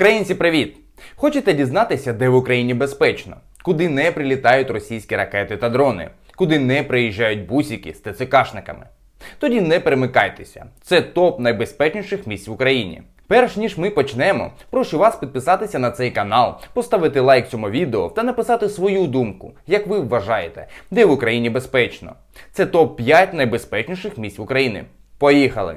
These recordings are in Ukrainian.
Українці, привіт! Хочете дізнатися, де в Україні безпечно? Куди не прилітають російські ракети та дрони? Куди не приїжджають бусики з ТЦКшниками? Тоді не перемикайтеся. Це топ найбезпечніших місць в Україні. Перш ніж ми почнемо, прошу вас підписатися на цей канал, поставити лайк цьому відео та написати свою думку, як ви вважаєте, де в Україні безпечно. Це топ 5 найбезпечніших місць в Україні. Поїхали!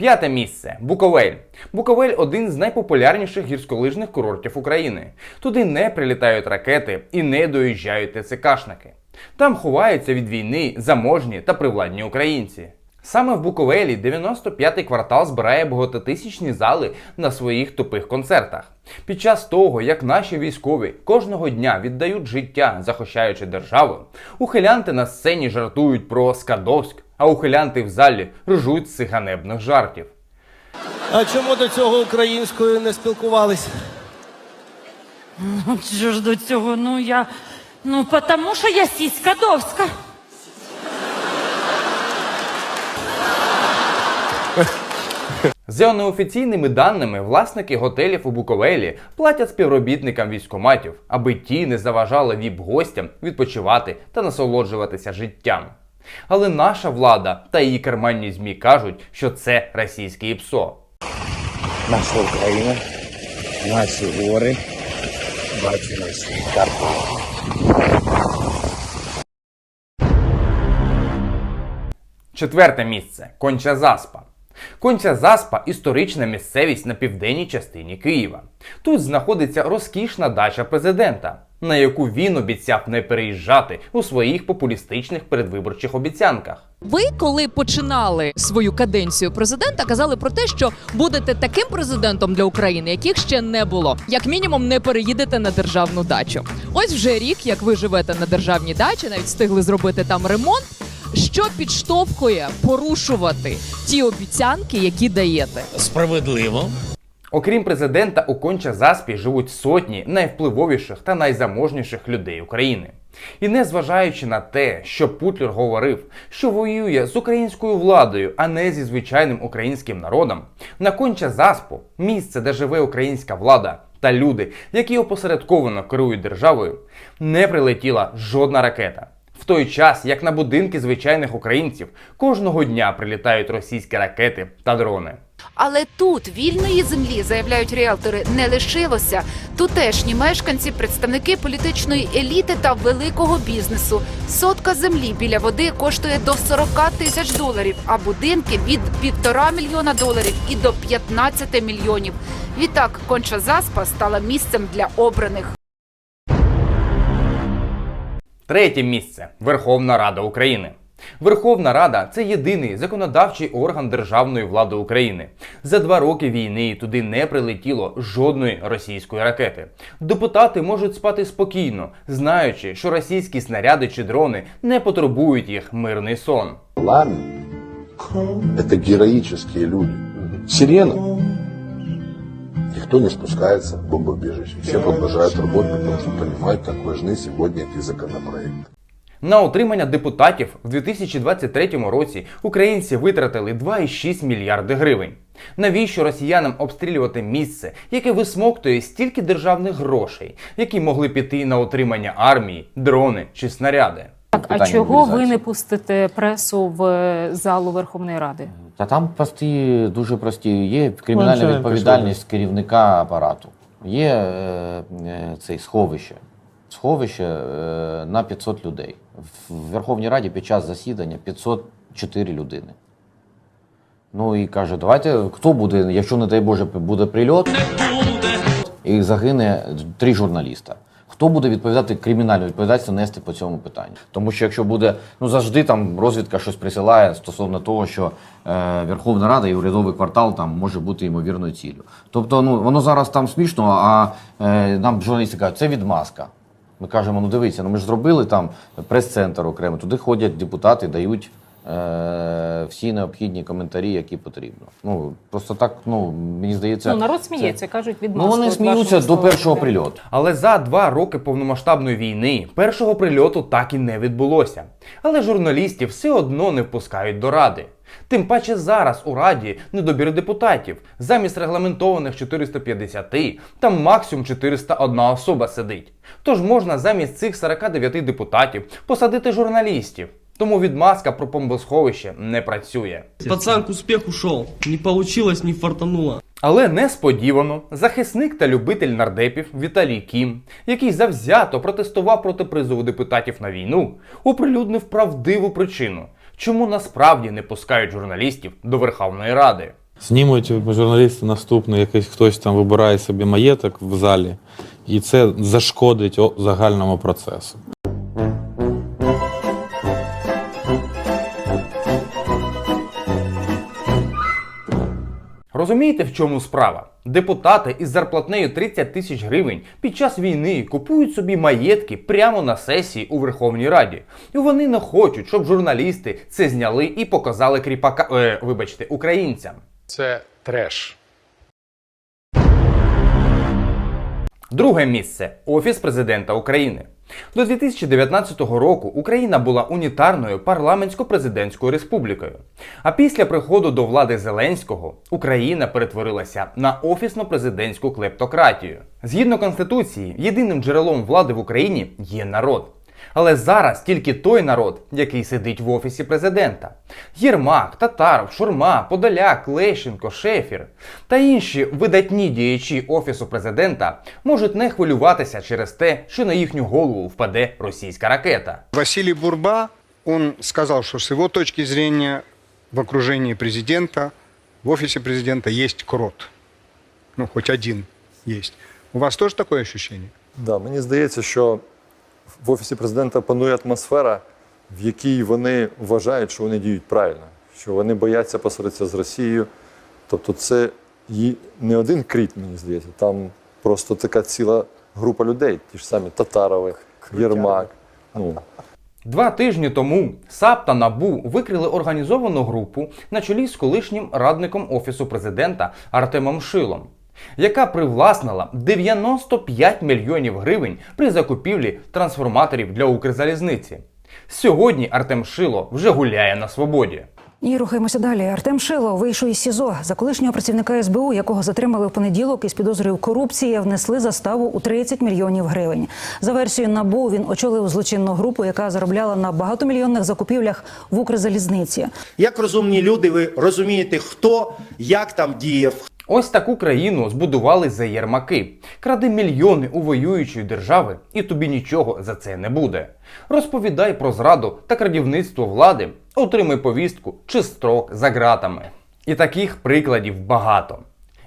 П'яте місце Буковель. Буковель один з найпопулярніших гірськолижних курортів України. Туди не прилітають ракети і не доїжджають ТЦКшники. Там ховаються від війни заможні та привладні українці. Саме в Буковелі 95-й квартал збирає багатотисячні зали на своїх тупих концертах. Під час того, як наші військові кожного дня віддають життя, захищаючи державу, ухилянти на сцені жартують про Скадовськ, а ухилянти в залі ржуть з цих ганебних жартів. А чому до цього українською не спілкувались? Ну, Що ж до цього? Ну я. Ну, потому що я сіська довська. За неофіційними даними, власники готелів у Буковелі платять співробітникам військоматів, аби ті не заважали віп-гостям відпочивати та насолоджуватися життям. Але наша влада та її карманні змі кажуть, що це російське ПСО. наша Україна, наші гори, бачу наші карти. Четверте місце Конча Заспа. Конча Заспа історична місцевість на південній частині Києва. Тут знаходиться розкішна дача президента, на яку він обіцяв не переїжджати у своїх популістичних передвиборчих обіцянках. Ви, коли починали свою каденцію президента, казали про те, що будете таким президентом для України, яких ще не було. Як мінімум, не переїдете на державну дачу. Ось вже рік, як ви живете на державній дачі, навіть встигли зробити там ремонт. Що підштовхує порушувати ті обіцянки, які даєте? Справедливо. Окрім президента, у Конча Заспі живуть сотні найвпливовіших та найзаможніших людей України. І незважаючи на те, що Путлер говорив, що воює з українською владою, а не зі звичайним українським народом, на Конча Заспу, місце, де живе українська влада та люди, які опосередковано керують державою, не прилетіла жодна ракета. В той час, як на будинки звичайних українців, кожного дня прилітають російські ракети та дрони. Але тут вільної землі, заявляють ріелтори, не лишилося. Тутешні мешканці, представники політичної еліти та великого бізнесу. Сотка землі біля води коштує до 40 тисяч доларів, а будинки від півтора мільйона доларів і до 15 мільйонів. Відтак, конча заспа стала місцем для обраних. Третє місце Верховна Рада України. Верховна Рада це єдиний законодавчий орган державної влади України. За два роки війни туди не прилетіло жодної російської ракети. Депутати можуть спати спокійно, знаючи, що російські снаряди чи дрони не потребують їх мирний сон. Лами – это героические люди. Сирена. Никто не спускается в бомбоубежище. Все продолжают работать, потому что понимают, как важны сегодня эти законопроекты. На утримання депутатів в 2023 році українці витратили 2,6 мільярди гривень. Навіщо росіянам обстрілювати місце, яке висмоктує стільки державних грошей, які могли піти на утримання армії, дрони чи снаряди? Так, а Питання чого ви мобілізації. не пустите пресу в е, залу Верховної Ради? Та там прості, дуже прості. Є кримінальна Ланчевенко відповідальність керівника апарату. Є е, е, цей сховище. Сховище е, на 500 людей. В Верховній Раді під час засідання 504 людини. Ну і каже, давайте хто буде, якщо не дай Боже, буде прильот, і загине три журналіста. Хто буде відповідати кримінальну відповідальність нести по цьому питанню? Тому що якщо буде ну завжди там розвідка щось присилає стосовно того, що е, Верховна Рада і урядовий квартал там може бути ймовірною ціллю. Тобто, ну воно зараз там смішно, а е, нам журналісти кажуть, це відмазка. Ми кажемо, ну дивіться, ну ми ж зробили там прес-центр окремо, туди ходять депутати, дають всі необхідні коментарі, які потрібно. Ну просто так, ну мені здається, Ну, народ це- сміється, кажуть, від Ну вони сміються до першого прильоту. Але за два роки повномасштабної війни першого прильоту так і не відбулося. Але журналістів все одно не впускають до ради. Тим паче зараз у раді недобір депутатів. Замість регламентованих 450 там максимум 401 особа сидить. Тож можна замість цих 49 депутатів посадити журналістів. Тому відмазка про бомбосховище не працює. Пацан к успеху шел. Не получилось, не фартануло. Але несподівано захисник та любитель нардепів Віталій Кім, який завзято протестував проти призову депутатів на війну, оприлюднив правдиву причину, чому насправді не пускають журналістів до Верховної Ради. Знімуть журналісти наступно, якийсь хтось там вибирає собі маєток в залі, і це зашкодить загальному процесу. Розумієте, в чому справа? Депутати із зарплатнею 30 тисяч гривень під час війни купують собі маєтки прямо на сесії у Верховній Раді. І вони не хочуть, щоб журналісти це зняли і показали кріпака, е, вибачте, українцям. Це треш. Друге місце Офіс президента України. До 2019 року Україна була унітарною парламентсько-президентською республікою. А після приходу до влади Зеленського Україна перетворилася на офісно-президентську клептократію. Згідно конституції, єдиним джерелом влади в Україні є народ. Але зараз тільки той народ, який сидить в офісі президента. Єрмак, Татаров, Шурма, Подоляк, Лещенко, Шефір та інші видатні діячі офісу президента можуть не хвилюватися через те, що на їхню голову впаде російська ракета. Василий Бурба, он сказал, что с его точки зрения в окружении президента, в офисе президента есть крот. Ну, хоть один есть. У вас тоже такое ощущение? Да, мені здається, що в офісі президента панує атмосфера, в якій вони вважають, що вони діють правильно, що вони бояться посваритися з Росією. Тобто, це не один кріт, мені здається, там просто така ціла група людей, ті ж самі Татарови, Єрмак. Ну, Два тижні тому САП та НАБУ викрили організовану групу на чолі з колишнім радником офісу президента Артемом Шилом, яка привласнила 95 мільйонів гривень при закупівлі трансформаторів для Укрзалізниці. Сьогодні Артем Шило вже гуляє на свободі. І рухаємося далі. Артем Шило вийшов із СІЗО. За колишнього працівника СБУ, якого затримали в понеділок із підозрою корупції, внесли заставу у 30 мільйонів гривень. За версією НАБУ він очолив злочинну групу, яка заробляла на багатомільйонних закупівлях в Укрзалізниці. Як розумні люди, ви розумієте, хто як там діяв, Ось таку країну збудували за Єрмаки. Кради мільйони у воюючої держави, і тобі нічого за це не буде. Розповідай про зраду та крадівництво влади, отримай повістку чи строк за ґратами. І таких прикладів багато.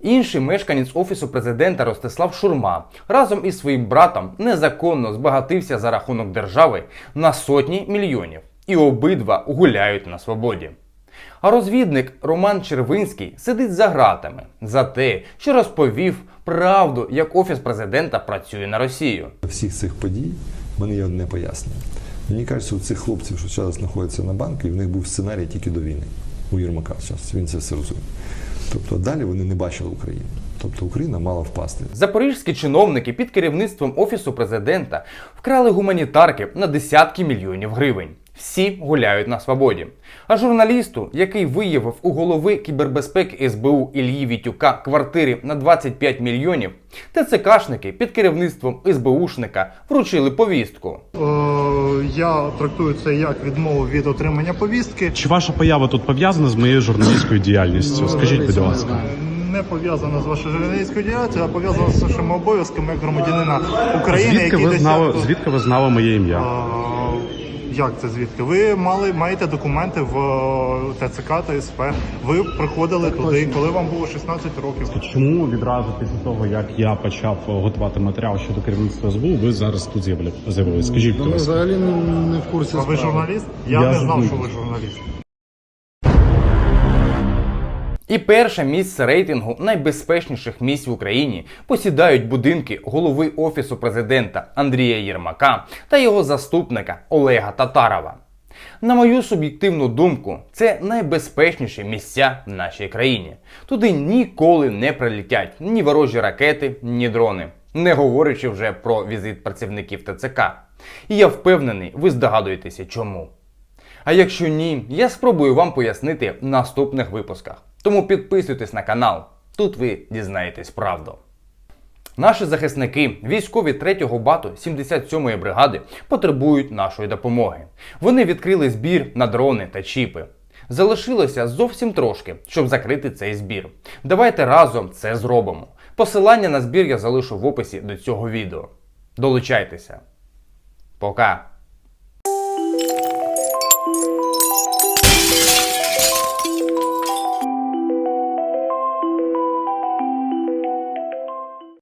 Інший мешканець офісу президента Ростислав Шурма разом із своїм братом незаконно збагатився за рахунок держави на сотні мільйонів, і обидва гуляють на свободі. А розвідник Роман Червинський сидить за ґратами за те, що розповів правду, як офіс президента працює на Росію. всіх цих подій мене є одне пояснення. Мені кажеться, у цих хлопців, що зараз знаходяться на банку, і в них був сценарій тільки до війни. У Єрмака зараз він це все розуміє. Тобто далі вони не бачили Україну. Тобто Україна мала впасти. Запорізькі чиновники під керівництвом офісу президента вкрали гуманітарки на десятки мільйонів гривень. Всі гуляють на свободі. А журналісту, який виявив у голови кібербезпеки СБУ Ільї Вітюка квартири на 25 мільйонів, ТЦКшники під керівництвом СБУшника вручили повістку. Я трактую це як відмову від отримання повістки. Чи ваша поява тут пов'язана з моєю журналістською діяльністю? Скажіть, будь ласка. Не пов'язана з вашою журналістською діяльністю, а пов'язана з вашими обов'язками як громадянина України, Звідки який ви знали, звідки ви знали моє ім'я? А, Як це звідки? Ви мали маєте документи в е, ТЦК та СП. Ви приходили туди, коли вам було 16 років. Чому відразу після того, як я почав готувати матеріал щодо керівництва СБУ, ви зараз тут з'явили- з'явились? Скажіть, будь ласка. взагалі не в курсі. А ви журналіст? Я, Я не знав, що ви журналіст. І перше місце рейтингу найбезпечніших місць в Україні посідають будинки голови офісу президента Андрія Єрмака та його заступника Олега Татарова. На мою суб'єктивну думку, це найбезпечніші місця в нашій країні. Туди ніколи не прилетять ні ворожі ракети, ні дрони, не говорячи вже про візит працівників ТЦК. І я впевнений, ви здогадуєтеся чому. А якщо ні, я спробую вам пояснити в наступних випусках. Тому підписуйтесь на канал, тут ви дізнаєтесь правду. Наші захисники, військові 3-го бату 77-ї бригади, потребують нашої допомоги. Вони відкрили збір на дрони та чіпи. Залишилося зовсім трошки, щоб закрити цей збір. Давайте разом це зробимо. Посилання на збір я залишу в описі до цього відео. Долучайтеся. Пока!